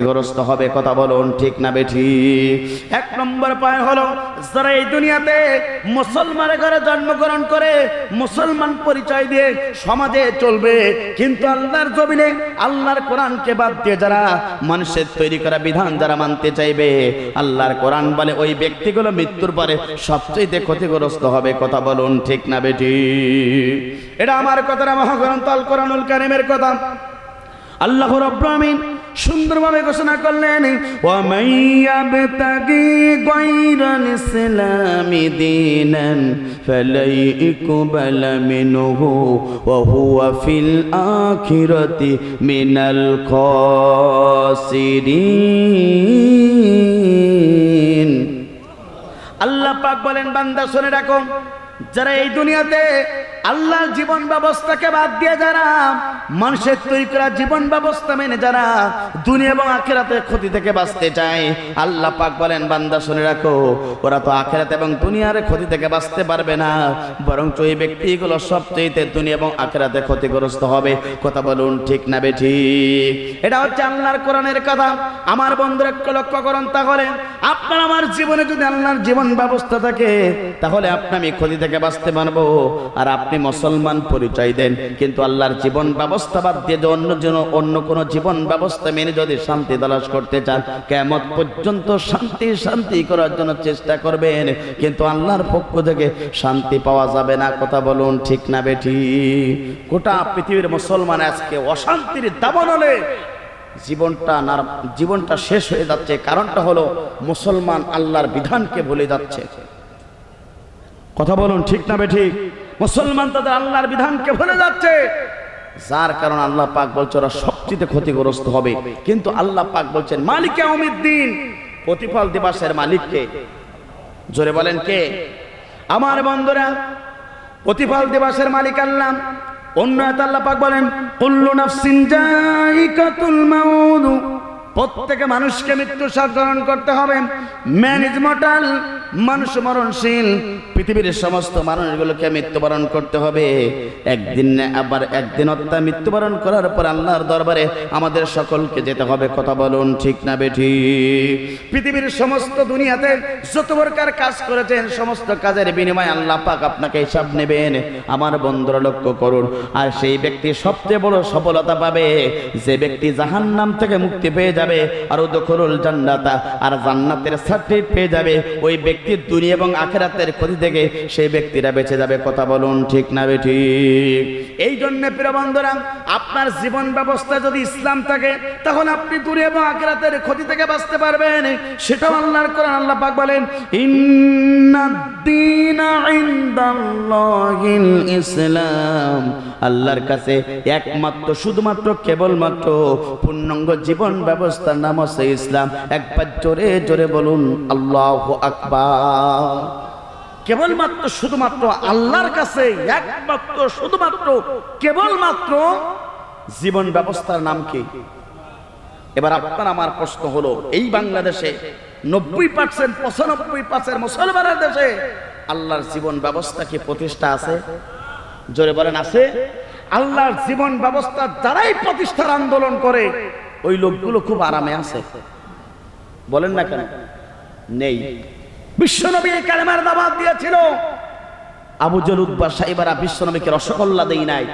গ্রস্ত হবে, কথা বলুন, ঠিক না বেঠি? এক নম্বর পায় হলো, যারা এই দুনিয়াতে মুসলমানের ঘরে জন্মগ্রহণ করে, মুসলমান পরিচয় দিয়ে সমাজে চলবে, কিন্তু আল্লাহর জমিনে, আল্লাহর কোরআনকে বাদ দিয়ে যারা মানুষের তৈরি করা বিধান যারা মানতে চাইবে, আল্লাহর কোরআন বলে ওই ব্যক্তিগুলো মৃত্যুর পরে সবচেয়ে ক্ষতিগ্রস্ত হবে, কথা বলুন, ঠিক না বেঠি? এটা আমার কথা মহাগ্রন্থ আল কোরআনুল কারিমের কথা। আল্লাহ রাব্বুল আমিন সুন্দরভাবে ঘোষণা করলেন মিনাল আল্লাহ পাক বলেন বান্দা শুনে রাখো যারা এই দুনিয়াতে আল্লাহর জীবন ব্যবস্থাকে বাদ দিয়ে যারা মানুষের তৈরি করা জীবন ব্যবস্থা মেনে যারা দুনিয়া এবং আখেরাতে ক্ষতি থেকে বাঁচতে চায়, আল্লাহ পাক বলেন, বান্দা শুনে রাখো, ওরা তো আখেরাতে এবং দুনিয়ার ক্ষতি থেকে বাঁচতে পারবে না। বরং ওই ব্যক্তিগুলো সবচেয়ে দুনিয়া এবং আখেরাতে ক্ষতিগ্রস্ত হবে। কথা বলুন ঠিক না বে ঠিক? এটা হচ্ছে আল্লাহর কোরআনের কথা। আমার বন্ধুরা লক্ষ্য করুন তাহলে, আপনার আমার জীবনে যদি আল্লাহর জীবন ব্যবস্থা থাকে, তাহলে আপনি আমি ক্ষতি থেকে বাঁচতে পারব। আর আপনি মুসলমান, পরিচয় দেন। কিন্তু আল্লাহর জীবন ব্যবস্থা বাদ দিয়ে যে অন্য যেন অন্য কোনো জীবন ব্যবস্থা মেনে যদি শান্তি তালাশ করতে চান কেমন পর্যন্ত শান্তি শান্তি করার জন্য চেষ্টা করবেন। কিন্তু আল্লাহর পক্ষ থেকে শান্তি পাওয়া যাবে না। কথা বলুন, ঠিক না বেঠি? গোটা পৃথিবীর মুসলমান আজকে অশান্তির দাবানলে জীবনটা না জীবনটা শেষ হয়ে যাচ্ছে। কারণটা হলো মুসলমান আল্লাহর বিধানকে ভুলে যাচ্ছে। কথা বলুন, ঠিক না বেঠিক মুসলমান তাদের আল্লাহর বিধানকে ভুলে যাচ্ছে। যার কারণে আল্লাহ পাক বলছে, ওরা সবচেয়ে ক্ষতিগ্রস্ত হবে। কিন্তু আল্লাহ পাক বলছেন, মালিকে দিন প্রতিফল দিবসের মালিককে। জোরে বলেন কে? আমার বন্ধুরা, প্রতিফল দিবসের মালিক আল্লাহ। অন্য আল্লাহ পাক বলেন, কুল্লু নাফসিন জাইকাতুল মাউত। প্রত্যেকে মানুষকে মৃত্যু সাধারণ করতে হবে। ম্যানেজ মর্টাল মানুষ মরণশীল। পৃথিবীর সমস্ত মানুষগুলোকে মৃত্যুবরণ করতে হবে। একদিন আবার একদিন হত্যা মৃত্যুবরণ করার পর আল্লাহর দরবারে আমাদের সকলকে যেতে হবে। কথা বলুন, ঠিক না বেঠি? পৃথিবীর সমস্ত দুনিয়াতে যত প্রকার কাজ করেছেন, সমস্ত কাজের বিনিময়ে আল্লাহ পাক আপনাকে হিসাব নেবেন। আমার বন্ধুরা লক্ষ্য করুন, আর সেই ব্যক্তি সবচেয়ে বড় সফলতা পাবে। যে ব্যক্তি জাহান্নাম থেকে মুক্তি পেয়ে যাবে আর দখরুল জান্নাতা, আর জান্নাতের সার্টিফিকেট পেয়ে যাবে ওই ব্যক্তির দুনিয়া এবং আখেরাতের ক্ষতি থেকে, সেই ব্যক্তিরা বেঁচে যাবে, কথা বলুন ঠিক না ঠিক? এই জন্য প্রিয় বন্ধুরা, আপনার জীবন ব্যবস্থা যদি ইসলাম থাকে তখন আপনি দুনিয়া এবং আখেরাতের ক্ষতি থেকে বাঁচতে পারবেন। সেটাও আল্লাহর কোরআন আল্লাহ পাক বলেন ইসলাম। আল্লাহর কাছে একমাত্র, শুধুমাত্র, কেবলমাত্র পূর্ণাঙ্গ জীবন ব্যবস্থার নাম হচ্ছে ইসলাম। একবার জোরে জোরে বলুন, আল্লাহ আকবার। কেবলমাত্র, শুধুমাত্র আল্লাহর কাছে একমাত্র, শুধুমাত্র কেবলমাত্র জীবন ব্যবস্থার নাম কি? এবার আপনার আমার প্রশ্ন হলো, এই বাংলাদেশে নব্বই পার্সেন্ট পঁচানব্বই পার্সেন্ট মুসলমানের দেশে আল্লাহর জীবন ব্যবস্থা কি প্রতিষ্ঠা আছে? জোরে বলেন, আছে। আল্লাহর জীবন ব্যবস্থা যারাই প্রতিষ্ঠার আন্দোলন করে ওই লোকগুলো খুব আরামে আছে। বলেন না কেন? নেই। বিশ্বনবী এই কালেমার দাবাত দিয়েছিল। আবু জল উদ্বা সাহেবারা বিশ্বনবীকে রসগোল্লা দেই নাই,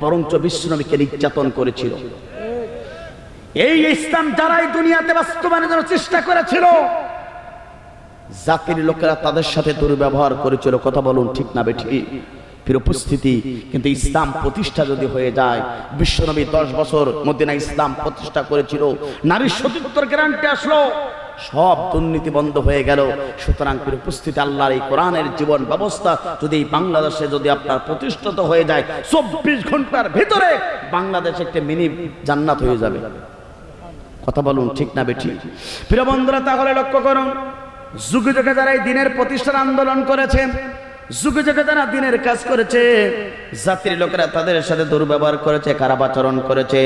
বরঞ্চ বিশ্বনবীকে নির্যাতন করেছিল। এই ইসলাম যারাই দুনিয়াতে বাস্তবায়নের চেষ্টা করেছিল, জাতির লোকেরা তাদের সাথে দুর্ব্যবহার করেছিল। কথা বলুন ঠিক না বেঠি ফির উপস্থিতি কিন্তু ইসলাম প্রতিষ্ঠা যদি হয়ে যায়, বিশ্বনবী দশ বছর মদিনা ইসলাম প্রতিষ্ঠা করেছিল, নারীর সতীত্বর গ্যারান্টি আসলো, সব দুর্নীতি বন্ধ হয়ে গেল। সুতরাং উপস্থিতি আল্লাহর এই কোরআনের জীবন ব্যবস্থা যদি বাংলাদেশে যদি আপনার প্রতিষ্ঠিত হয়ে যায়, চব্বিশ ঘণ্টার ভিতরে বাংলাদেশ একটি মিনি জান্নাত হয়ে যাবে। কথা বলুন ঠিক না বেঠি? প্রিয় বন্ধুরা, তাহলে লক্ষ্য করুন, যুগে যুগে যারা এই দিনের প্রতিষ্ঠার আন্দোলন করেছে যুগে যুগে তারা দিনের কাজ করেছে। জাতির লোকেরা তাদের সাথে দুর্ব্যবহার করেছে খারাপ আচরণ করেছে,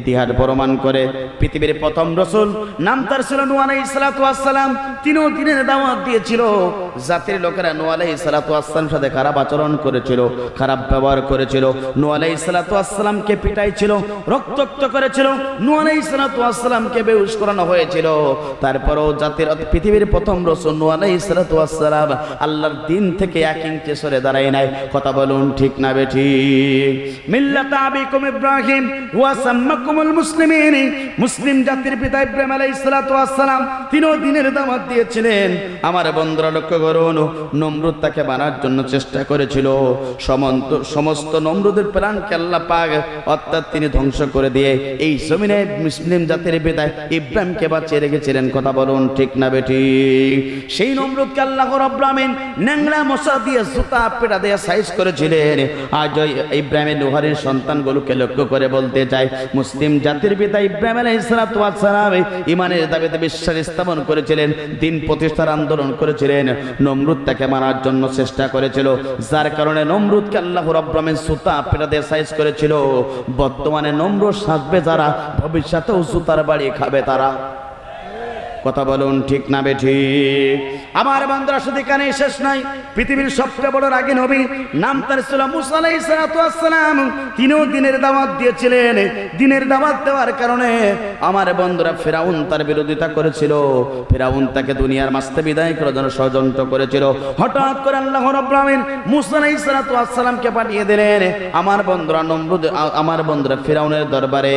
ইতিহাস প্রমাণ করে। পৃথিবীর প্রথম রসুল নাম তার ছিল নু আলাই সালাম। তিনিও দিনের দাওয়াত দিয়েছিল। জাতির লোকেরা নু আলাই সালাম সাথে খারাপ আচরণ করেছিল, খারাপ ব্যবহার করেছিল। নু আলাই সালামকে পিটাইছিল, রক্তাক্ত করেছিল। নু আলাই সালামকে বেউস করানো হয়েছিল। তারপরও জাতির পৃথিবীর প্রথম রসুল নু আলাই সালাম আল্লাহর দিন থেকে এক ইঞ্চি সরে দাঁড়ায় নাই। কথা বলুন ঠিক না ইব্রাহিম ওয়া সাম্মাকুমুল মুসলিমিন। মুসলিম জাতির পিতা ইব্রাহিম আলাইহিস সালাতু ওয়াস সালাম তিনিও দিনের দাওয়াত দিয়েছিলেন। আমার বন্ধুরা লক্ষ্য করুন, নমরুদ তাকে মারার জন্য চেষ্টা করেছিল। সমন্ত সমস্ত নমরুদের প্রাণকে আল্লাহ পাক অর্থাৎ তিনি ধ্বংস করে দিয়ে এই জমিনে মুসলিম জাতির পিতা ইব্রাহিমকে বাঁচিয়ে রেখেছিলেন। কথা বলুন, ঠিক না বেঠি? সেই নমরুদকে আল্লাহ রাব্বুল আমিন ন্যাংরা মশা দিয়ে জুতা পেটা দিয়ে সাইজ করেছিলেন। আজ ওই ইব্রাহিমের লোহারের সন্তানগুলোকে লক্ষ্য করে বলতে চাই মুসলিম জাতির পিতা ইব্রাহিম আলাইহিসসালাম ইমানের দাবিতে বিশ্বাস স্থাপন করেছিলেন, দিন প্রতিষ্ঠার আন্দোলন করেছিলেন, নমরুদ তাকে মারার জন্য চেষ্টা করেছিল, যার কারণে নমরুদকে আল্লাহ রব্রামের সুতা পেটা দিয়ে সাইজ করেছিল, বর্তমানে নমরুদ সাজবে যারা, ভবিষ্যতেও সুতার বাড়ি খাবে তারা। কথা বলুন ঠিক না বে ঠিক? আমার বন্ধুরা শুধু কানে শেষ নাই। পৃথিবীর সবচেয়ে বড় রাগী নবী, নাম তার ছিল মুসা আলাইহিস সালাতু ওয়াস সালাম। তিনিও দিনের দাওয়াত দিয়েছিলেন। দিনের দাওয়াত দেওয়ার কারণে আমার বন্ধুরা ফেরাউন তার বিরোধিতা করেছিল। ফেরাউন তাকে দুনিয়ার মাস্তে বিদায় করার জন্য ষড়যন্ত্র করেছিল। হঠাৎ করে আল্লাহ রাব্বুল আলামিন মুসা আলাইহিস সালাতু ওয়াস সালামকে পাঠিয়ে দিলেন। আমার বন্ধুরা নমরুদ, আমার বন্ধুরা ফেরাউনের দরবারে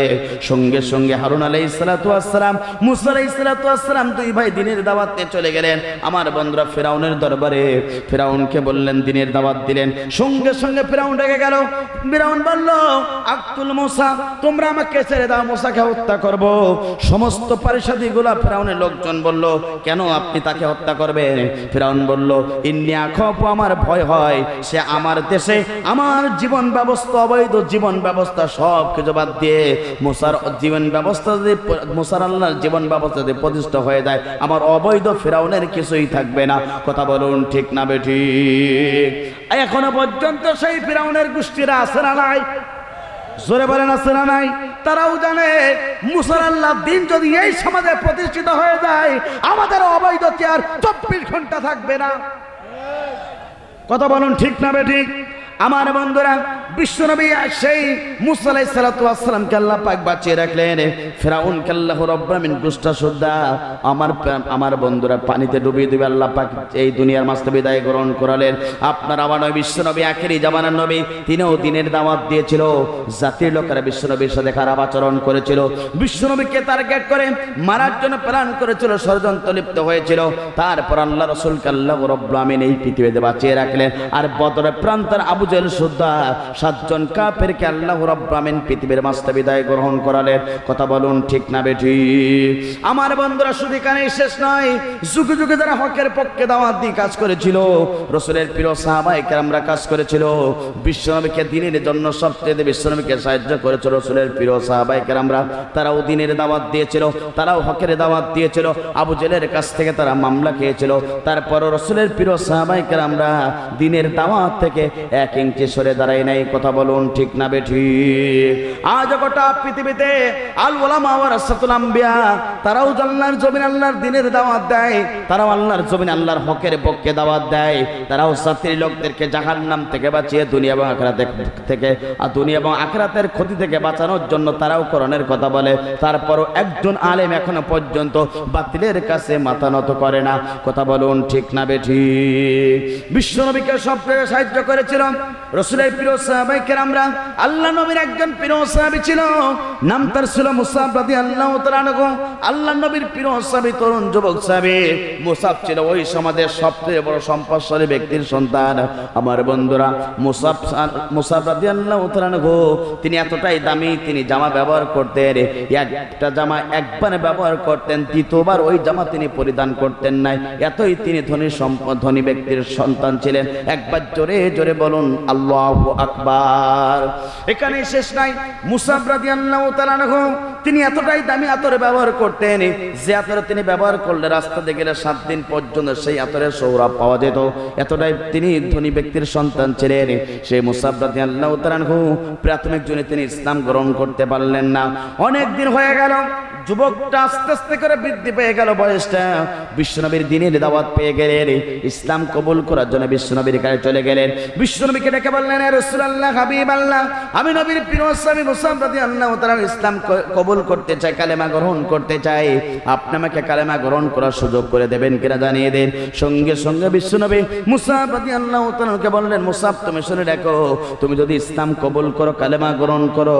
সঙ্গে সঙ্গে হারুন আলাইহিস সালাতু ওয়াস সালাম, মুসা আলাইহিস সালাতু ওয়াস সালাম দুই ভাই দিনের দাওয়াতে চলে গেলেন। আমার বন্ধুরা ফেরাউনের দরবারে, ফেরাউনকে বললেন, দিনের দাওয়াত দিলেন। সঙ্গে সঙ্গে ফেরাউন রেগে গেল। ফেরাউন বলল, আক্তুল মোসা, তোমরা আমাকে ছেড়ে দাও, মোসাকে হত্যা করব। সমস্ত পারিষাদি গুলা ফেরাউনের লোকজন বলল, কেন আপনি তাকে হত্যা করবেন? ফেরাউন বলল ইন্ডিয়া খপ আমার ভয় হয়। সে আমার দেশে, আমার জীবন ব্যবস্থা, অবৈধ জীবন ব্যবস্থা সব কিছু বাদ দিয়ে মোসার জীবন ব্যবস্থা যদি, মোসার আল্লাহর জীবন ব্যবস্থা যদি প্রতিষ্ঠা হয়ে যায়, আমার অবৈধ ফেরাউনের কিছুই থাকবে না। কথা বলুন, ঠিক না বেঠি? এখনও পর্যন্ত সেই ফিরাউনের গোষ্ঠীরা আছে না নাই? জোরে বলেন, আছে না নাই? তারাও জানে মুসলাল্লাহ দিন যদি এই সমাজে প্রতিষ্ঠিত হয়ে যায়, আমাদের অবৈধ চেয়ার চব্বিশ ঘণ্টা থাকবে না। কথা বলুন, ঠিক না বেঠিক আমার বন্ধুরা, বিশ্বনবী সেই মুসা আলাইহিস সালাতু আল্লাহ পাক বাঁচিয়ে রাখলেন। ফেরাউন আল্লাহ রাব্বুল আমিন গুস্তা সুদ্দা আমার আমার বন্ধুরা পানিতে ডুবিয়ে দিবে, আল্লাহ পাক এই দুনিয়ার মাস্তে বিদায় গ্রহণ করালেন। আপনার আমার নবী বিশ্বনবী, আখেরি জামানার নবী, তিনিও দিনের দাওয়াত দিয়েছিল, জাতির লোকেরা বিশ্বনবীর সাথে খারাপ আচরণ করেছিল। বিশ্বনবীকে টার্গেট করে মারার জন্য প্রাণ করেছিল, ষড়যন্ত্র লিপ্ত হয়েছিল। তারপর আল্লাহ রসুল আল্লাহ রব্বুল আমিন এই পৃথিবীতে বাঁচিয়ে রাখলেন। আর বদরের প্রান্তর আবু জেল সুদ্ধা, সাতজন কাপেরকে আল্লাহ রব্বুল আমিন পৃথিবীর মাস্তে বিদায় গ্রহণ করালেন। কথা বলুন ঠিক না বেঠি? আমার বন্ধুরা, শুধু কানে শেষ নয়, যুগে যুগে যারা হকের পক্ষে দাওয়াত দিয়ে কাজ করেছিল, রসুলের প্রিয় সাহাবাই কেরামরা কাজ করেছিল, বিশ্বনবীকে দিনের জন্য সবচেয়ে বিশ্বনবীকে সাহায্য করেছিল রসুলের প্রিয় সাহাবাই কেরামরা। তারাও দিনের দাওয়াত দিয়েছিল, তারাও হকের দাওয়াত দিয়েছিল, আবু জেলের কাছ থেকে তারা মামলা খেয়েছিল। তারপর রসুলের প্রিয় সাহাবাই কেরামরা দিনের দাওয়াত থেকে এক ইঞ্চি সরে দাঁড়ায় নাই, কথা বলুন ঠিক না বেঠি। আজ গোটা পৃথিবীতে আল ওলামা রাসাতুল তারাও আল্লাহর জমিন আল্লাহর দিনের দাওয়াত দেয়, তারাও আল্লাহর জমিন আল্লাহর হকের পক্ষে দাওয়াত দেয়, তারাও ছাত্রী লোকদেরকে জাহান্নাম থেকে বাঁচিয়ে দুনিয়া এবং আখরাতে থেকে, আর দুনিয়া এবং আখরাতের ক্ষতি থেকে বাঁচানোর জন্য তারাও করণের কথা বলে। তারপরও একজন আলেম এখনও পর্যন্ত বাতিলের কাছে মাথা নত করে না। কথা বলুন ঠিক না বেঠি। বিশ্বনবীকে সব সাহায্য করেছিল রসুলের প্রিয় সাহাবাই কেরামরা, আল্লাহ নবীর একজন প্রিয় সাহাবি ছিল, নাম তার ছিল মুসাফ আল্লাহ আল্লাহ নবীর প্রিয় সাহাবি তরুণ যুবক সাহাবি। মুসাফ ছিল ওই সমাজের সবচেয়ে বড় সম্পদশালী ব্যক্তির সন্তান। আমার বন্ধুরা মুসাফ মুসাফ রাদি আল্লাহ তালানগো তিনি এতটাই দামি, তিনি জামা ব্যবহার করতেন। একটা জামা একবার ব্যবহার করতেন তৃতীয়বার ওই জামা তিনি পরিধান করতেন নাই। এতই তিনি ধনী সম্পদ ধনী ব্যক্তির সন্তান ছিলেন। একবার জোরে জোরে বলুন আল্লাহ আকবার। এখানে শেষ নাই। আনহু, তিনি এতটাই দামি আতর ব্যবহার করতেন, যে আতর তিনি ব্যবহার করলে রাস্তা দিয়ে গেলে সাত দিন পর্যন্ত সেই আতরের সৌরভ পাওয়া যেত। এতটাই তিনি ধনী ব্যক্তির সন্তান ছিলেন। সেই তাআলা আনহু, প্রাথমিক জনে তিনি ইসলাম গ্রহণ করতে পারলেন না। অনেক দিন হয়ে গেল যুবকটা আস্তে আস্তে করে বৃদ্ধি পেয়ে গেল বয়সটা। বিশ্বনবীর দিনের দাওয়াত পেয়ে গেলেন, ইসলাম কবুল করার জন্য বিশ্বনবীর কাছে চলে গেলেন। বিশ্বনবীকে ডেকে বললেন রসুল্লাহ হাবিব আল্লাহ, আমি নবীর প্রিয় স্বামী মুসাম প্রতি আল্লাহ তারা ইসলাম কবুল করতে চাই, কালেমা গ্রহণ করতে চাই। আপনি আমাকে কালেমা গ্রহণ করার সুযোগ করে দেবেন কিনা জানিয়ে দেন। সঙ্গে সঙ্গে বিশ্বনবী মুসাফ প্রতি আল্লাহ তালাকে বললেন মুসাফ তুমি শুনে দেখো, তুমি যদি ইসলাম কবুল করো, কালেমা গ্রহণ করো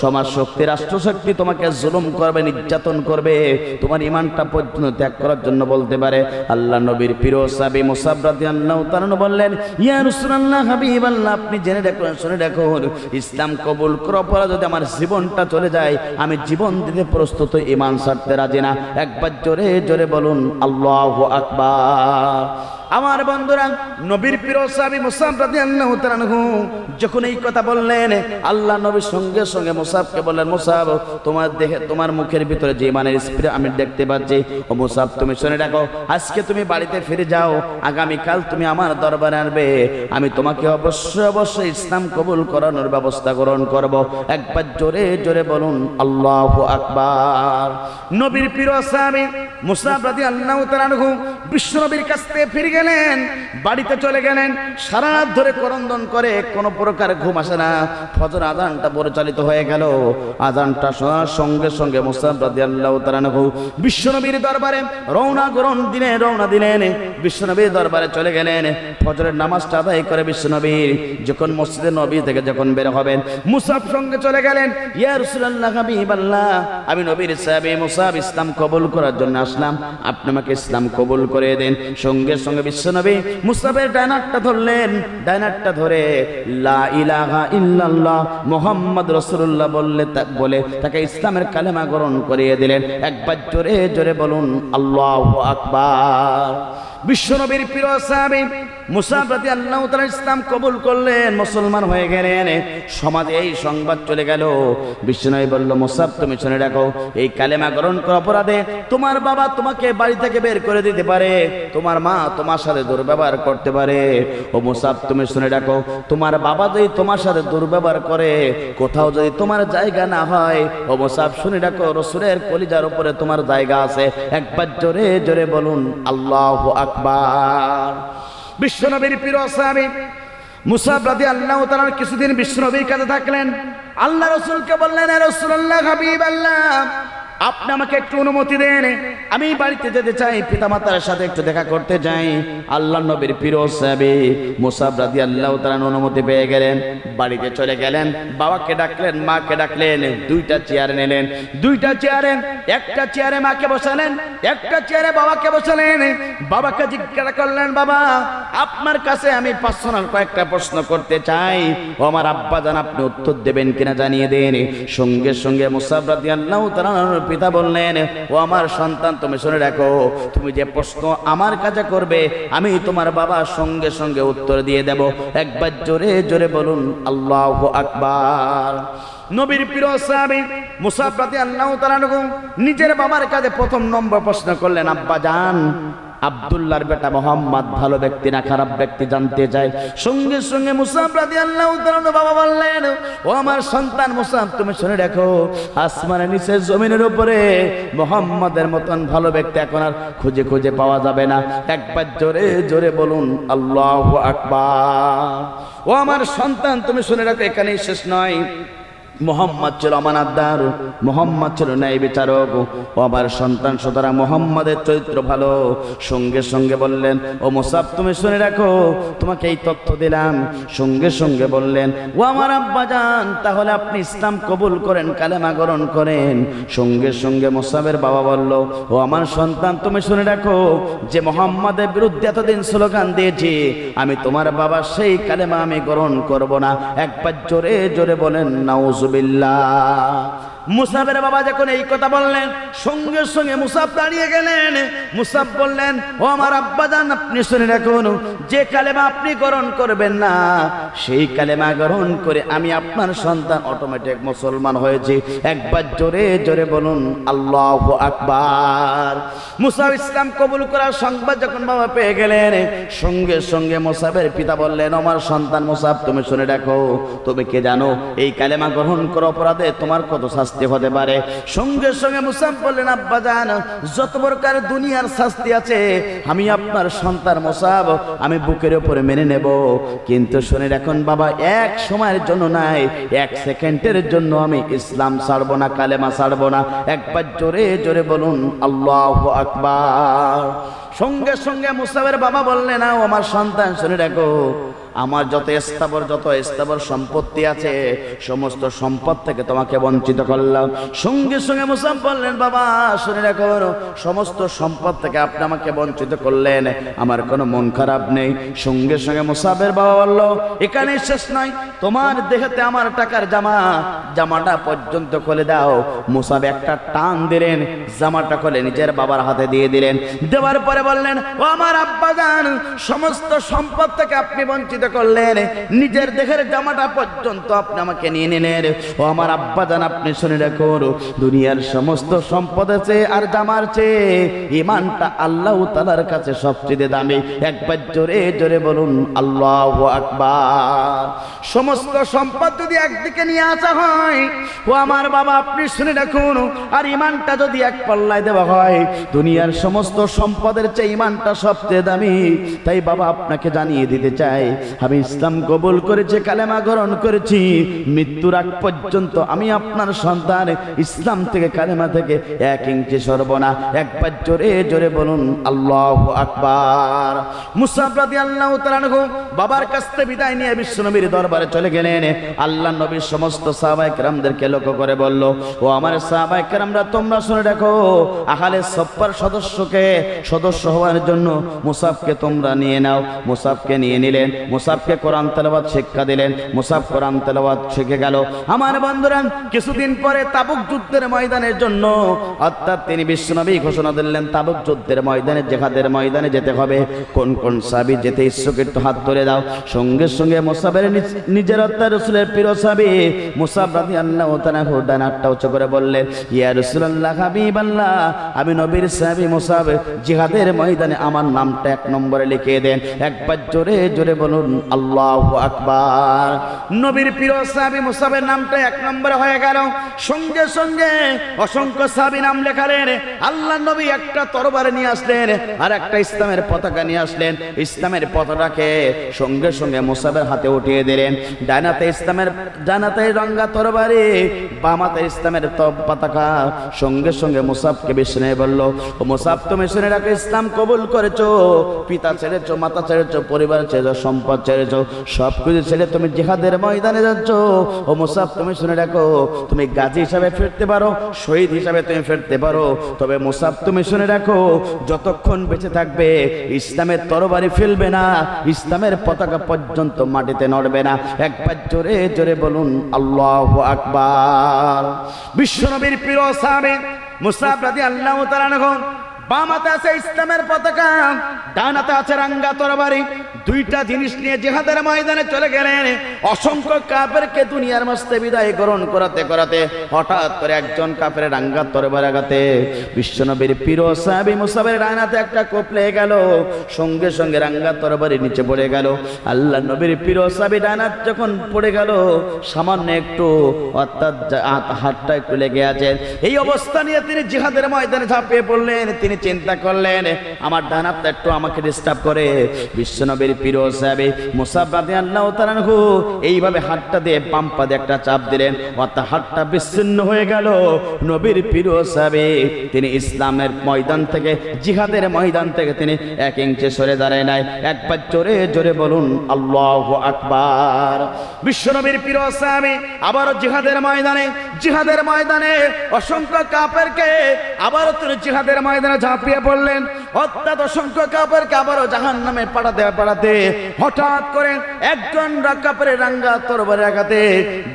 সমাজ শক্তি রাষ্ট্রশক্তি তোমাকে জুলুম করবে নির্যাতন করবে, তোমার ইমানটা পর্যন্ত ত্যাগ করার জন্য বলতে পারে। আল্লাহ নবীর প্রিয় সাবি মুসাফ রাদি আল্লাহ তালানো বললেন, ইয়া রসুল্লাহ হাবিব আল্লাহ আপনি জেনে দেখুন, শুনে দেখুন, ইসলাম কবুল করার যদি আমার জীবনটা চলে যায়, আমি জীবন দিতে প্রস্তুত ইমান ছাড়তে রাজি না। একবার জোরে জোরে বলুন, আল্লাহ আকবার। আমার বন্ধুরা, নবীর প্রিয় সাহাবী মুসাফ রাদিয়াল্লাহু তাআলা যখন এই কথা বললেন, আল্লাহ নবীর সঙ্গে সঙ্গে মুসাফকে বললেন মুসাফ তোমার দেখে তোমার মুখের ভিতরে যে ইমানের স্প্রে আমি দেখতে পাচ্ছি, ও মুসাফ তুমি শুনে রাখো, আজকে তুমি বাড়িতে ফিরে যাও আগামী কাল তুমি আমার দরবারে আনবে আমি তোমাকে অবশ্যই অবশ্যই ইসলাম কবুল করানোর ব্যবস্থা গ্রহণ করব। একবার জোরে জোরে বলুন, আল্লাহু আকবার। নবীর প্রিয় সাহাবী মুসাফ রাদিয়াল্লাহু তাআলা আনহু বিশ্বনবীর কাছ থেকে ফিরে গেলেন, বাড়িতে চলে গেলেন সারা রাত ধরে করন্দন করে, কোনো প্রকার ঘুম আসে না। ফজর আজানটা পরিচালিত হয়ে গেল। আজানটা শোনার সঙ্গে সঙ্গে মুসাফ রাদিয়াল্লাহু তাআলা আনহু বিশ্বনবীর দরবারে রওনা গ্রহণ দিনে রওনা দিলেন। বিশ্বনবীর দরবারে চলে গেলেন। ফজরের নামাজটা আদায় করে বিশ্বনবীর। যখন মসজিদে নবী থেকে যখন বের হবেন, মুসাফ সঙ্গে চলে গেলেন। ইয়া রাসূলুল্লাহ, হাবিবাল্লাহ, আমি নবীর সাহাবী মুসাফ ইসলাম কবুল করার জন্য আসলাম। আপনি আমাকে ইসলাম কবুল করে দেন। সঙ্গে সঙ্গে বিশ্বনবী মুসাফের ডাইনারটা ধরলেন। ডাইনারটা ধরে, লা ইলাহা ইল্লাল্লাহ মোহাম্মদ রাসূলুল্লাহ বললে বলে, তাকে ইসলামের কালেমা গ্রহণ করিয়ে দিলেন। একবার জোরে জোরে বলুন, আল্লাহ আকবার বিশ্বনবীর প্রিয় সাহাবী মুসা প্রতি আল্লাহ ইসলাম কবুল করলেন, মুসলমান হয়ে গেলেন। সমাজে এই সংবাদ চলে গেল। বিশ্বনবী বলল মুসাব তুমি শুনে রাখো, এই কালেমা গ্রহণ করা অপরাধে তোমার বাবা তোমাকে বাড়ি থেকে বের করে দিতে পারে, তোমার মা তোমার সাথে দুর্ব্যবহার করতে পারে। ও মুসাব তুমি শুনে রাখো, তোমার বাবা যদি তোমার সাথে দুর্ব্যবহার করে, কোথাও যদি তোমার জায়গা না হয়, ও মুসাব শুনে রাখো, রসুলের কলিজার উপরে তোমার জায়গা আছে। একবার জোরে জোরে বলুন, আল্লাহ আকবার। বিশ্বনবীর প্রিয় সাহাবী মুসাফরাদি আল্লাহ তাআলা কিছুদিন বিশ্বনবীর কাছে থাকলেন। আল্লাহ রসুলকে বললেন রসুল্লাহ হাবিব আল্লাহ আপনি আমাকে একটু অনুমতি দেন। আমি বাড়িতে যেতে চাই, পিতামাতার সাথে একটু দেখা করতে চাই আল্লাহ নবীর প্রিয় সাহাবী মুসাব রাদি আল্লাহ তাআলা অনুমতি পেয়ে গেলেন, বাড়িতে চলে গেলেন। বাবাকে ডাকলেন, মাকে ডাকলেন, দুইটা চেয়ার নিলেন। দুইটা চেয়ারে, একটা চেয়ারে মাকে বসালেন, একটা চেয়ারে বাবাকে বসালেন। বাবাকে জিজ্ঞাসা করলেন, বাবা, আপনার কাছে আমি পার্সোনাল কয়েকটা প্রশ্ন করতে চাই। ও আমার আব্বা জান আপনি উত্তর দেবেন কিনা জানিয়ে দেন। সঙ্গে সঙ্গে মুসাবরাদি আল্লাহ তাআলার পিতা বললেন, ও আমার সন্তান, তুমি শুনে রাখো, তুমি যে প্রশ্ন আমার কাছে করবে, আমি তোমার বাবা সঙ্গে সঙ্গে উত্তর দিয়ে দেব। একবার জোরে জোরে বলুন, আল্লাহ আকবার। নবীর প্রিয় সাহাবী মুসাফরাতি আল্লাহ তাআলা নিজের বাবার কাছে প্রথম নম্বর প্রশ্ন করলেন, আব্বা জান আব্দুল্লাহর বেটা মোহাম্মদ ভালো ব্যক্তি না খারাপ ব্যক্তি জানতে চায়। সঙ্গে সঙ্গে মুসাফ রাদি আল্লাহ বাবা বললেন, ও আমার সন্তান মুসাফ তুমি শুনে রাখো, আসমানের নিচে জমিনের উপরে মোহাম্মদের মতন ভালো ব্যক্তি এখন আর খুঁজে খুঁজে পাওয়া যাবে না। একবার জোরে জোরে বলুন, আল্লাহ আকবার। ও আমার সন্তান, তুমি শুনে রাখো, এখানেই শেষ নয়। মোহাম্মদ ছিল আমানাদ্দার মোহাম্মদ ছিল ন্যায় বিচারক। ও আমার সন্তান সুতরাং মোহাম্মদের চরিত্র ভালো। সঙ্গে সঙ্গে বললেন, ও মোসাব, তুমি শুনে রাখো, তোমাকে এই তথ্য দিলাম। সঙ্গে সঙ্গে বললেন, ও আমার আব্বা যান তাহলে আপনি ইসলাম কবুল করেন, কালেমা গ্রহণ করেন। সঙ্গে সঙ্গে মোসাবের বাবা বলল, ও আমার সন্তান, তুমি শুনে রাখো, যে মোহাম্মদের বিরুদ্ধে এতদিন স্লোগান দিয়েছি, আমি তোমার বাবা সেই কালেমা আমি গ্রহণ করব না। একবার জোরে জোরে বলেন নাউজুবিল্লাহ। মুসাফের বাবা যখন এই কথা বললেন, সঙ্গে সঙ্গে মুসাফ দাঁড়িয়ে গেলেন। মুসাফ বললেন, ও আমার আব্বা জান আপনি শুনে রাখুন, যে কালেমা আপনি গ্রহণ করবেন না, সেই কালেমা গ্রহণ করে আমি আপনার সন্তান অটোমেটিক মুসলমান হয়েছে। একবার জোরে জোরে বলুন, আল্লাহ আকবার। মুসাফ ইসলাম কবুল করার সংবাদ যখন বাবা পেয়ে গেলেন, সঙ্গে সঙ্গে মুসাফের পিতা বললেন আমার সন্তান মুসাফ, তুমি শুনে রাখো, তুমি কে জানো, এই কালেমা গ্রহণ করো অপরাধে তোমার কত শাস্তি হতে পারে। সঙ্গে সঙ্গে মুসাফ বললেন, আব্বা জান, যত প্রকার দুনিয়ার শাস্তি আছে, আমি আপনার সন্তান মোসাব আমি বুকের উপরে মেনে নেব। কিন্তু শুনে রাখুন বাবা, এক সময়ের জন্য নাই, এক সেকেন্ডের জন্য আমি ইসলাম ছাড়বো না, কালেমা ছাড়বো না। একবার জোরে জোরে বলুন, আল্লাহ আকবার। সঙ্গে সঙ্গে মুসাবের বাবা বললেন না আমার সন্তান, শুনে রাখো। আমার যত স্থাবর যত স্থাবর সম্পত্তি আছে, সমস্ত সম্পদ থেকে তোমাকে বঞ্চিত করলাম। সঙ্গে সঙ্গে মুসাফ বললেন, বাবা, শুনে রাখো, সমস্ত সম্পদ থেকে আপনি আমাকে বঞ্চিত করলেন। আমার কোনো মন খারাপ নেই। সঙ্গে সঙ্গে মুসাফের বাবা বলল, এখানে শেষ নয়, তোমার দেহেতে আমার টাকার জামা, জামাটা পর্যন্ত খুলে দাও। মুসাব একটা টান দিলেন, জামাটা খুলে নিজের বাবার হাতে দিয়ে দিলেন। দেওয়ার পরে বললেন, ও আমার আব্বা জান সমস্ত সম্পদ থেকে আপনি বঞ্চিত করলেন। নিজের দেহের জামাটা পর্যন্ত আপনি আমাকে নিয়ে নিলেন। ও আমার আব্বা জান, আপনি শুনে রাখুন, দুনিয়ার সমস্ত সম্পদ আছে আর জামার চেয়ে ইমানটা আল্লাহ তালার কাছে সবচেয়ে দামি। একবার জোরে জোরে বলুন, আল্লাহ আকবার। সমস্ত সম্পদ যদি একদিকে নিয়ে আসা হয়, ও আমার বাবা, আপনি শুনে রাখুন, আর ইমানটা যদি এক পাল্লায় দেওয়া হয়, দুনিয়ার সমস্ত সম্পদের চেয়ে ইমানটা সবচেয়ে দামি। তাই বাবা, আপনাকে জানিয়ে দিতে চাই আমি ইসলাম কবুল করেছি কালেমা গ্রহণ করেছি, মৃত্যুর আগ পর্যন্ত আমি আপনার সন্তান, ইসলাম থেকে কালেমা থেকে এক ইঞ্চি সরব না একবার জোরে জোরে বলুন, আল্লাহ আকবার। মুসাফরাদি আল্লাহ বাবার কাছ থেকে বিদায় নিয়ে বিশ্বনবীর দরবারে চলে গেলেন। আল্লাহ নবীর সমস্ত সাহাবাই কেরামদেরকে লক্ষ্য করে বলল, ও আমার সাহাবাই কেরামরা, তোমরা শুনে দেখো, আহালে সব্বার সদস্যকে, সদস্য হওয়ার জন্য মুসাফকে তোমরা নিয়ে নাও। মুসাফকে নিয়ে নিলেন। মুসাফকে কোরআন তেলাবাদ শিক্ষা দিলেন, মুসাফ কোরআন তেলাবাদ শিখে গেল। আমার বন্ধুরা, কিছুদিন পরে তাবুক যুদ্ধের ময়দানের জন্য, অর্থাৎ তিনি বিশ্বনবী ঘোষণা দিলেন, তাবুক যুদ্ধের ময়দানে, জেহাদের ময়দানে যেতে হবে। কোন কোন সাবি যেতে ইচ্ছুক, একটু হাত ধরে দাও। সঙ্গে সঙ্গে মুসাফের নিজের অত্যার রসুলের প্রিয় সাবি মুসাফ রাদি আল্লাহ তানা ডান হাতটা উঁচু করে বললেন, ইয়া রসুল্লাহ হাবিব আল্লাহ আমি নবীর সাবি মুসাফ, জিহাদের ময়দানে আমার নামটা এক নম্বরে লিখিয়ে দেন। একবার জোরে জোরে বলুন আল্লাহ আকবার। নবীর প্রিয় সাহাবি মুসাফের নামটা এক নম্বরে হয়ে গেল। সঙ্গে সঙ্গে অসংখ্য সাহাবি নাম লেখালেন। আল্লাহ নবী একটা তরবারে নিয়ে আসলেন আর একটা ইসলামের পতাকা নিয়ে আসলেন। ইসলামের পতাকাকে সঙ্গে সঙ্গে মুসাফের হাতে উঠিয়ে দিলেন। ডানাতে ইসলামের, ডানাতে রঙ্গা তরবারি, বামাতে ইসলামের পতাকা। সঙ্গে সঙ্গে মুসাফকে বিষ্ণু বলল, ও মুসাফ তুমি শুনে রাখো, ইসলাম কবুল করেছ। পিতা ছেড়েছো, মাতা ছেড়েছো, পরিবার ছেড়েছো, সম্পদ ছেড়েছো সব কিছু ছেড়ে তুমি জিহাদের ময়দানে যাচ্ছ। ও মুসাফ, তুমি শুনে রাখো, তুমি গাজী হিসাবে ফিরতে পারো, শহীদ হিসাবে তুমি ফিরতে পারো। তবে মুসাফ, তুমি শুনে রাখো, যতক্ষণ বেঁচে থাকবে, ইসলামের তরবারি ফেলবে না, ইসলামের পতাকা পর্যন্ত মাটিতে নড়বে না। একবার জোরে জোরে বলুন, আল্লাহ আকবার। বিশ্বনবীর প্রিয় সাহাবে মুসাফ রাদি আল্লাহ তাআলা বামাতে আছে ইসলামের পতাকা, ডানাতে আছে রাঙ্গা তরবারি। দুইটা জিনিস নিয়ে জেহাদের ময়দানে চলে গেলেন। অসংখ্য কাপেরকে দুনিয়ার মস্তে বিদায় গ্রহণ করাতে করাতে হঠাৎ করে একজন কাপের রাঙ্গা তরবার আগাতে বিশ্বনবীর পীর সাহাবি মুসাবের ডানাতে একটা কোপ লেগে গেল। সঙ্গে সঙ্গে রাঙ্গা তরবারি নিচে পড়ে গেল। আল্লাহ নবীর পীর সাহাবি ডানাত যখন পড়ে গেল, সামান্য একটু অর্থাৎ হাত- হাতটা একটু লেগে আছে। এই অবস্থা নিয়ে তিনি জিহাদের ময়দানে ঝাঁপিয়ে পড়লেন। তিনি চিন্তা করলেন, আমার ডান হাতটা একটু আমাকে ডিস্টার্ব করে। বিশ্বনবীর পীর সাহেবে মুসাবাদে আল্লাহ তালানহু এইভাবে হাতটা দিয়ে পাম্পা দিয়ে একটা চাপ দিলেন। অর্থাৎ হাতটা বিচ্ছিন্ন হয়ে গেল। নবীর পীর সাহেবে, তিনি ইসলামের ময়দান থেকে, জিহাদের ময়দান থেকে তিনি এক ইঞ্চি সরে দাঁড়ায় নাই। একবার জোরে জোরে বলুন, আল্লাহ আকবার। বিশ্বনবীর পীর সাহেবে আবারও জিহাদের ময়দানে জিহাদের ময়দানে অসংখ্য কাপেরকে আবারও তিনি জিহাদের ময়দানে ঝাঁপিয়ে পড়লেন। অত্যাধ সংখ্যক কাপড় কাপড় জাহান নামে পাঠাতে পাঠাতে হঠাৎ করে একজন কাপড়ের রাঙ্গা তরবারে আঘাতে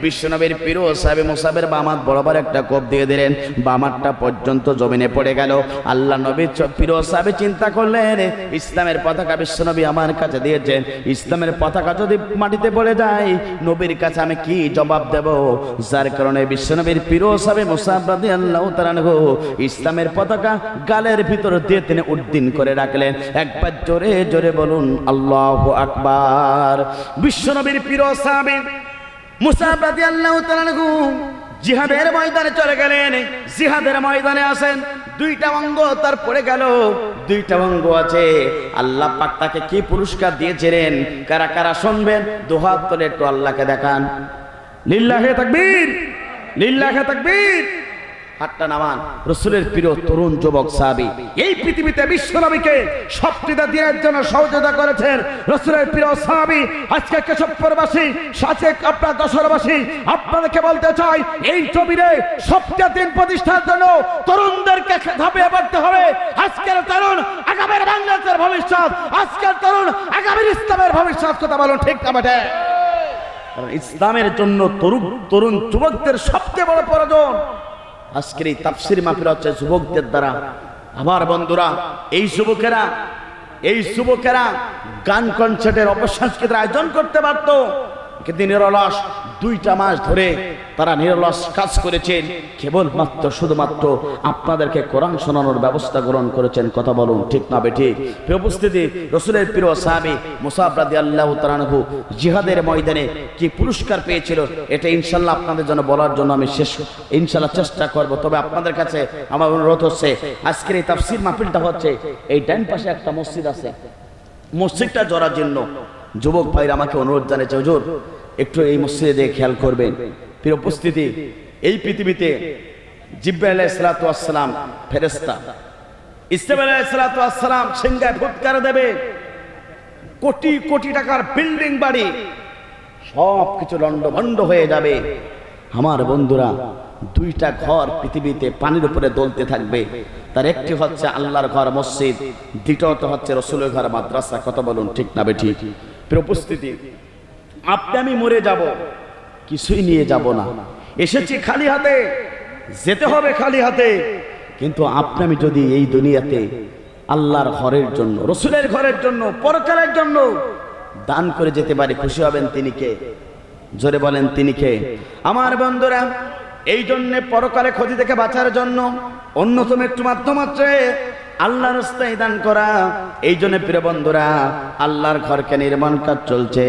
বিশ্বনবীর পিরো সাহেব মুসাবের বামাত বরাবর একটা কোপ দিয়ে দিলেন। বামাতটা পর্যন্ত জমিনে পড়ে গেল। আল্লাহ নবী পিরো সাহেব চিন্তা করলেন, ইসলামের পতাকা বিশ্বনবী আমার কাছে দিয়েছেন। ইসলামের পতাকা যদি মাটিতে পড়ে যায়, নবীর কাছে আমি কি জবাব দেব? যার কারণে বিশ্বনবীর পিরো সাহেব মুসাব রাদিয়াল্লাহু তাআলা আনহু ইসলামের পতাকা গালের ভিতর দিয়ে তিনি উদ্দিন করে রাখলেন। একবার জোরে জোরে বলুন, আল্লাহু আকবার। বিশ্বনবীর পিরো সাহেব মুসাব রাদিয়াল্লাহু তাআলা আনহু জিহাদের ময়দানে চলে গেলেন। জিহাদের ময়দানে আসেন। দুইটা অঙ্গ তার পড়ে গেল। দুইটা অঙ্গ আছে। আল্লাহ পাক তাকে কি পুরস্কার দিয়েছিলেন? কারা কারা শুনবেন? দুহাত তোলে একটু আল্লাহকে দেখান। লিল্লাহে তাকবীর লিল্লাহে তাকবীর। এই পৃথিবীতে জন্য সহযোগিতা করেছেন প্রিয় আপনাদেরকে বলতে চাই, এই ছবিরে সবটা দিন প্রতিষ্ঠার জন্য তরুণদেরকে ধাপিয়ে পড়তে হবে। আজকের তরুণ আগামীর বাংলাদেশের ভবিষ্যৎ। আজকের তরুণ আগামীর ইসলামের ভবিষ্যৎ, কথা বলুন ঠিক ইসলামের জন্য তরুণ তরুণ যুবকদের সবচেয়ে বড় প্রয়োজন। আজকের এই তাপসির মাফির হচ্ছে যুবকদের দ্বারা। আমার বন্ধুরা, এই যুবকেরা এই যুবকেরা গান কনসার্টের অপসংস্কৃতির আয়োজন করতে পারত, কিন্তু নিরলস দুইটা মাস ধরে তারা নিরলস কাজ করেছেন। কেবলমাত্র, শুধুমাত্র আপনাদেরকে কোরআন শোনানোর ব্যবস্থা গ্রহণ করেছেন, কথা বলুন, ঠিক না বেঠি? উপস্থিতি, রসুলের প্রিয় সাহাবি মুসাফরাদি আল্লাহ তারানহু জিহাদের ময়দানে কি পুরস্কার পেয়েছিল, এটা ইনশাল্লাহ আপনাদের জন্য বলার জন্য আমি শেষ ইনশাল্লাহ চেষ্টা করব। তবে আপনাদের কাছে আমার অনুরোধ হচ্ছে, আজকের এই তাফসির মাহফিলটা হচ্ছে, এই ডান পাশে একটা মসজিদ আছে। মসজিদটা জড়ার জন্য যুবক ভাইরা আমাকে অনুরোধ জানিয়েছে হুজুর, একটু এই মসজিদে খেয়াল করবেন। প্রিয় উপস্থিতি, এই পৃথিবীতে জিব্বা আলাহ সালাতাম ফেরেস্তা ইসলাম আলাহ সালাতাম সিংহায় ফুটকার দেবে। কোটি কোটি টাকার বিল্ডিং বাড়ি সব কিছু লন্ডভন্ড হয়ে যাবে। আমার বন্ধুরা, দুইটা ঘর পৃথিবীতে পানির উপরে দলতে থাকবে। তার একটি হচ্ছে আল্লাহর ঘর মসজিদ, দ্বিতীয়ত হচ্ছে রসুলের ঘর মাদ্রাসা। কথা বলুন ঠিক না বে ঠিক? প্রিয় উপস্থিতি, আপনি আমি মরে যাব। কিছুই নিয়ে যাব না। এসেছি খালি হাতে যেতে হবে খালি হাতে। কিন্তু আপনি আমি যদি এই দুনিয়াতে আল্লাহর ঘরের জন্য রসুলের ঘরের জন্য পরকালের জন্য দান করে যেতে পারি খুশি হবেন তিনি কে? জোরে বলেন তিনি কে? আমার বন্ধুরা এই জন্যে পরকালে ক্ষতি থেকে বাঁচার জন্য অন্যতম একটু মাধ্যম আছে আল্লাহর রাস্তায় দান করা। এই জন্য প্রিয় বন্ধুরা, আল্লাহর ঘরকে নির্মাণ কাজ চলছে।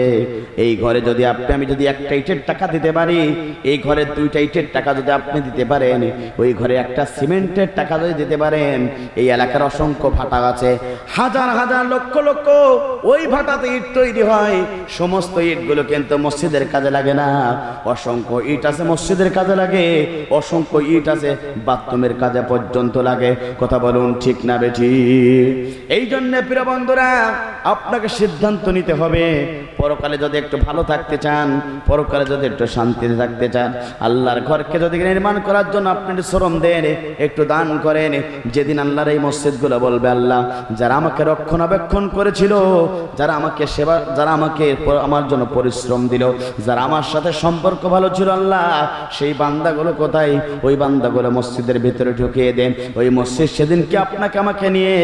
এই ঘরে যদি আপনি, আমি যদি একটা ইটের টাকা দিতে পারি, এই ঘরে দুইটা ইটের টাকা যদি আপনি দিতে পারেন, ওই ঘরে একটা সিমেন্টের টাকা যদি দিতে পারেন, এই এলাকার অসংখ্য ভাটা আছে। হাজার হাজার, লক্ষ লক্ষ ওই ভাটাতে ইট তৈরি হয়। সমস্ত ইটগুলো কিন্তু মসজিদের কাজে লাগে না। অসংখ্য ইট আছে মসজিদের কাজে লাগে, অসংখ্য ইট আছে বাথরুমের কাজে পর্যন্ত লাগে। কথা বলুন ঠিক না বেঠি এই জন্য প্রিয় বন্ধুরা, আপনাকে সিদ্ধান্ত নিতে হবে। পরকালে যদি একটু ভালো থাকতে চান, পরকালে যদি একটু শান্তিতে থাকতে চান, আল্লাহর ঘরকে যদি নির্মাণ করার জন্য আপনি শ্রম দেন, একটু দান করেন, যেদিন আল্লাহর এই মসজিদগুলো বলবে, আল্লাহ, যারা আমাকে রক্ষণাবেক্ষণ করেছিল, যারা আমাকে সেবা, যারা আমাকে আমার জন্য পরিশ্রম দিল, যারা আমার সাথে সম্পর্ক ভালো ছিল, আল্লাহ, সেই বান্দাগুলো কোথায়? ওই বান্দাগুলো মসজিদের ভিতরে ঢুকিয়ে দেন। ওই মসজিদ সেদিন কি আপনাকে আমাকে নিয়ে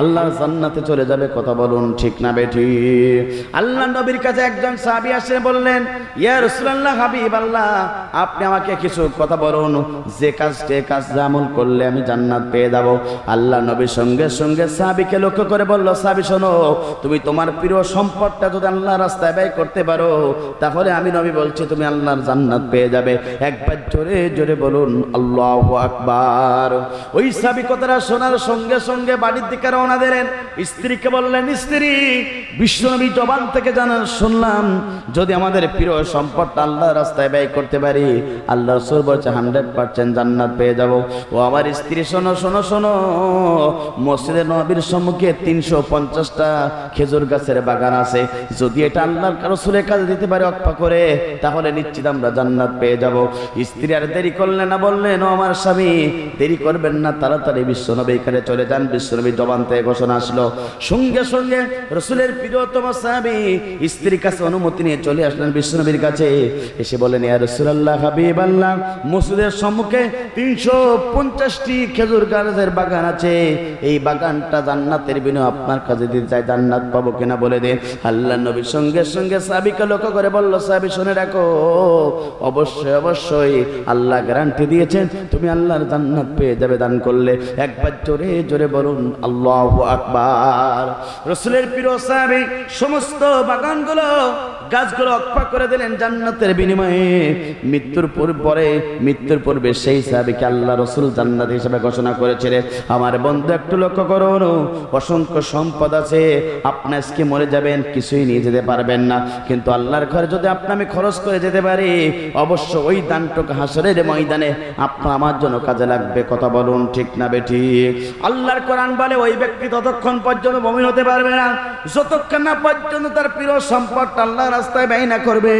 আল্লাহর জান্নাতে চলে যাবে, কথা বলুন ঠিক না বেঠি? আল্লাহ নবীর কাছে একজন সাহাবী আসে, বললেন, ইয়া রাসূলুল্লাহ হাবিব আল্লাহ আপনি আমাকে কিছু কথা বলুন। যে কাজ যে কাজ আমল করলে আমি জান্নাত পেয়ে যাব। আল্লাহ নবীর সঙ্গে সঙ্গে সাহাবীকে লক্ষ্য করে বলল, সাহাবী, শোনো, তুমি তোমার প্রিয় সম্পদটা যদি আল্লাহর রাস্তায় ব্যয় করতে পারো, তাহলে আমি নবী বলছি, তুমি আল্লাহর জান্নাত পেয়ে যাবে। একবার জোরে জোরে বলুন, আল্লাহু আকবার। ওই সাহাবী কথাটা শোনার সঙ্গে সঙ্গে বাড়ির দিকে রওনা দিলেন। স্ত্রীকে বললেন, স্ত্রী, বিশ্বনবী জবান থেকে জানান, শুনলাম যদি আমাদের প্রিয় সম্পদটা আল্লাহর রাস্তায় ব্যয় করতে পারি, আল্লাহ রসুল বলছে, হান্ড্রেড পার্সেন্ট জান্নাত পেয়ে যাব। ও আমার স্ত্রী, শোনো শোনো শোনো, মসজিদে নবীর সম্মুখে তিনশো পঞ্চাশটা খেজুর গাছের বাগান আছে। যদি এটা আল্লাহর রসুলের কাজে দিতে পারে অক্পা করে, তাহলে নিশ্চিত আমরা জান্নাত পেয়ে যাব। স্ত্রী আর দেরি করলেন না বললেন, ও আমার স্বামী, দেরি করবেন না, তাড়াতাড়ি বিশ্বনবী এখানে চলে যান। যান বিশ্বনবী জবান থেকে ঘোষণা আসলো। সঙ্গে সঙ্গে রসুলের প্রিয়তম সাহাবী স্ত্রীর কাছে অনুমতি নিয়ে চলে আসলেন বিশ্বনবীর কাছে। এসে বলেন, ইয়া রাসূলুল্লাহ হাবিব আল্লাহ মসজিদের সম্মুখে তিনশো পঞ্চাশটি খেজুর গাছের বাগান আছে। এই বাগানটা জান্নাতের বিনিময়ে আপনার কাছে দিতে চাই। জান্নাত পাবো কিনা বলে দিন আল্লাহ নবীর সঙ্গে সঙ্গে সাবিকে লক্ষ্য করে বলল সাবি শুনে রাখো, অবশ্যই অবশ্যই আল্লাহ গ্যারান্টি দিয়েছেন, তুমি আল্লাহর জান্নাত পেয়ে যাবে দান করলে। একবার জোরে জোরে বলুন, আল্লাহ আকবার। রসুলের প্রিয় সাহাবী সমস্ত বাগানগুলো, গাছগুলো অক্ষা করে দিলেন জান্নাতের বিনিময়ে। মৃত্যুর পর মৃত্যুর পূর্বে সেই সাহাবিকে আল্লাহ রসুল জান্নাত হিসেবে ঘোষণা করেছিলেন, আমার বন্ধু, একটু লক্ষ্য করুন, অসংখ্য সম্পদ আছে, আপনি আজকে মরে যাবেন, কিছুই নিয়ে যেতে পারবেন না। কিন্তু আল্লাহর ঘরে যদি আপনি আমি খরচ করে যেতে পারি, অবশ্য ওই দানটুকু হাসরের ময়দানে আপনার আমার জন্য কাজে লাগবে। কথা বলুন ঠিক না বেঠি আল্লাহর কোরআন বলে, ওই ব্যক্তি ততক্ষণ পর্যন্ত মমিন হতে পারবে না। যতক্ষণ না পর্যন্ত তার প্রিয় সম্পদ আল্লাহ রাস্তায় ব্যয় না করবে।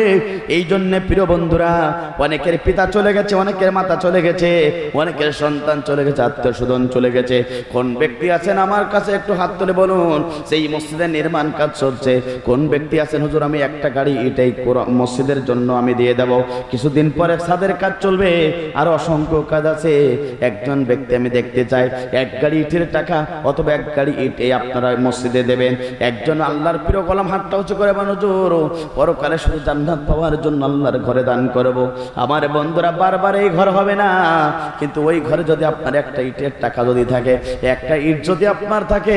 এই জন্য প্রিয় বন্ধুরা, অনেকের পিতা চলে গেছে, অনেকের মাতা চলে গেছে, অনেকের সন্তান চলে গেছে আত্মীয় স্বজন চলে গেছে। কোন ব্যক্তি আছেন আমার কাছে একটু হাত তুলে বলুন। সেই মসজিদের নির্মাণ কাজ চলছে। কোন ব্যক্তি আছেন, হুজুর, আমি একটা গাড়ি এটাই মসজিদের জন্য আমি দিয়ে দেব। কিছুদিন পরে ছাদের কাজ চলবে। আর অসংখ্য কাজ আছে। একজন ব্যক্তি আমি দেখতে চাই। এক গাড়ি ইটের টাকা অথবা এক গাড়ি ইট এই আপনারা মসজিদে দেবেন। একজন আল্লাহর প্রিয় কলাম হাতটা উঁচু করে মানুষোর পরকালে শুধু জান্নাত পাওয়ার জন্য আল্লাহর ঘরে দান করব। আমার বন্ধুরা বারবার এই ঘর হবে না। কিন্তু ওই ঘরে যদি আপনার একটা ইটের টাকা যদি থাকে, একটা ইট যদি আপনার থাকে,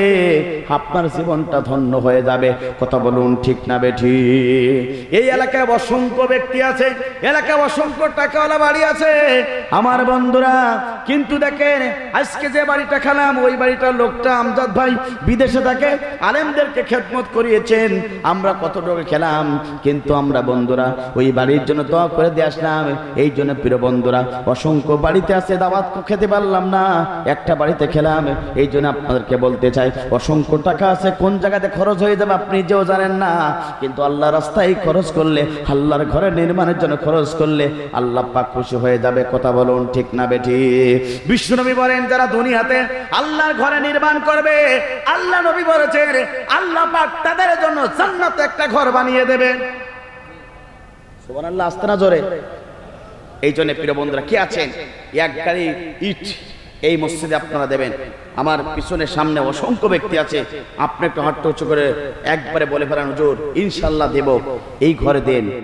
আপনার জীবনটা ধন্য হয়ে যাবে। কথা বলুন ঠিক না বেঠি? এই এলাকায় অসংখ্য ব্যক্তি আছে, এলাকায় অসংখ্য টাকাওয়ালা বাড়ি আছে। আমার বন্ধুরা, কিন্তু দেখেন, আজকে যে বাড়িটা খেলাম, ওই বাড়িটার লোকটা আমজাদ ভাই বিদেশে থাকে, আলেমদেরকে খেদমত করিয়েছেন। আমরা কত টাকা খেলাম, কিন্তু আমরা বন্ধুরা, ওই বাড়ির জন্য দোয়া করে দিয়ে আসলাম। এই জন্য প্রিয় বন্ধুরা, অসংখ্য বাড়িতে আছে, দাওয়াত খেতে পারলাম না। একটা বাড়িতে খেলাম, এই জন্য আপনাদেরকে বলতে চাই, অসংখ্য টাকা আছে, কোন জায়গাতে খরচ হয়ে যাবে আপনি যেও জানেন না। কিন্তু আল্লাহ রাস্তায় খরচ করলে, আল্লাহর ঘরে নির্মাণের জন্য খরচ করলে আল্লাহ পাক খুশি হয়ে যাবে, কথা বলুন ঠিক না বেঠি। বিশ্বনবী বলেন, যারা দুনিয়াতে আল্লাহর ঘরে নির্মাণ করবে। আল্লাহ নবী বলেছেন, আল্লাহ পাক তাদের জন্য জান্নাতে একটা ঘর বানিয়ে দেবে সুবহানাল্লাহ, আসতে না জোরে? এই জন্য প্রিয় বন্ধুরা, কি আছেন এক গাড়ি ইট, এই মসজিদে আপনারা দেবেন। আমার পিছনে সামনে অসংখ্য ব্যক্তি আছে। আপনি একটু হাট্ট উঁচু করে একবারে বলে ফেলান, হুজুর ইনশাল্লাহ দেব। এই ঘরে দেন।